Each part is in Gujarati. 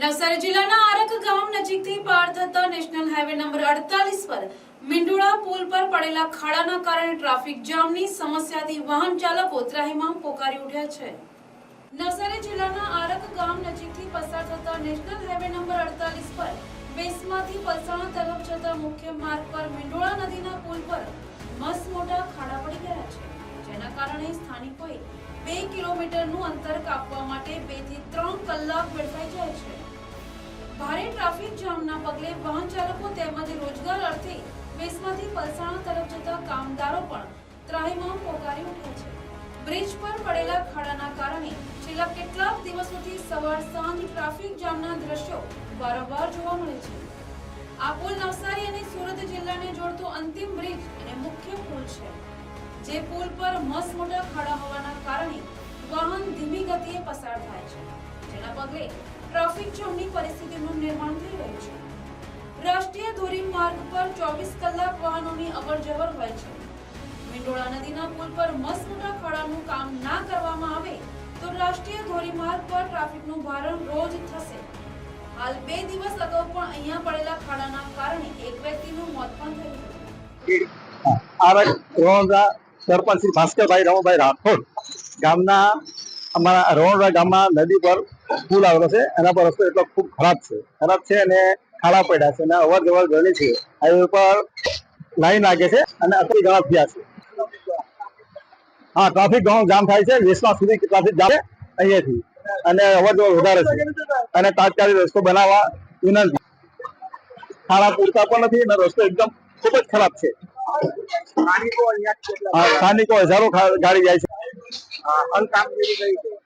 નવસારી જિલ્લાના આરક ગામ નજીકથી પાર થતા નેશનલ હાઈવે નંબર અડતાલીસ પર મિંડોળા પુલ પર પડેલા ખાડાના કારણે ટ્રાફિક જામની સમસ્યાથી વાહન ચાલકો ત્રાહિમામ પોકારી ઉઠ્યા છે. નવસારી જિલ્લાના આરક ગામ નજીકથી પસાર થતા નેશનલ હાઈવે નંબર અડતાલીસ પર બેસમાંથી પલસાણા તરફ જતા મુખ્ય માર્ગ પર મિંડોળા નદીના પુલ પર મસ્ત મોટા ખાડા પડી ગયા છે. જેના કારણે સ્થાનિકોએ બે કિલોમીટરનું અંતર કાપવા માટે બેથી ત્રણ કલાક વેડફાઈ જાય ભારે ટ્રાફિક જામના પગલે વાહન ચાલકો તેમજ રોજગાર અર્થે વેસમાંથી પલસાણા તરફ જતા કામદારો પણ ત્રાહિમામ પોકારી ઉઠ્યા છે. બ્રિજ પર પડેલા ખાડાના કારણે છેલ્લા કેટલાક દિવસોથી સવાર સાંજ ટ્રાફિક જામના દ્રશ્યો વારંવાર જોવા મળે છે. આ પુલ નવસારી અને સુરત જિલ્લાને જોડતો અંતિમ બ્રિજ અને મુખ્ય પુલ છે. જે પુલ પર મસ મોટા ખાડા હોવાના કારણે વાહન ધીમી ગતિએ પસાર થાય છે. જેના પગલે ટ્રાફિક જામની પરિસ્થિતિનું રાષ્ટ્રીય ધોરીમાર્ગ પર ચોવીસ કલાક વાહનોની અવરજવર હોય છે. મીંડોળા નદીના પુલ પર મસમોટા મોટા ખાડાનું કામ ના કરવામાં આવે તો રાષ્ટ્રીય ધોરીમાર્ગ પર ટ્રાફિકનું ભારણ રોજ થશે. હાલ બે દિવસ અગાઉ પણ અહીંયા પડેલા ખાડાના કારણે એક વ્યક્તિનું મોત પણ થયું આરક સરપંચ શ્રી ભાસ્કરભાઈ રમણભાઈ રાઠોડ ગામના અમારા રોણડા ગામમાં નદી પર પુલ આવેલો છે. એના પર રસ્તો એટલો ખૂબ ખરાબ છે. ખરાબ છે અને ખાડા પડ્યા છે અને અવર જવર ઘણી છે. હાઈવે પર લાઈન લાગે છે અને અતિ ઘણા થયા છે. હા, ટ્રાફિક ઘણો જામ થાય છે. વેસમાં સુધી ટ્રાફિક જામ અહીંયાથી. અને અવર વધારે છે. અને તાત્કાલિક રસ્તો બનાવવા વિનંતી. ખાડા પૂરતા પણ નથી અને રસ્તો એકદમ ખૂબ જ ખરાબ છે. સ્થાનિકો હજારો ગાડી જાય છે.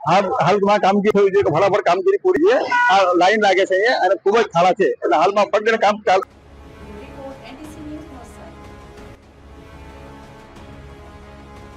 હાલ હાલમાં કામગીરી થયું છે કે ફટાફટ કામગીરી પૂરી છે. આ લાઈન લાગે છે અને ખૂબ જ ખાડા છે. એટલે હાલમાં ફક્ત કામ ચાલુ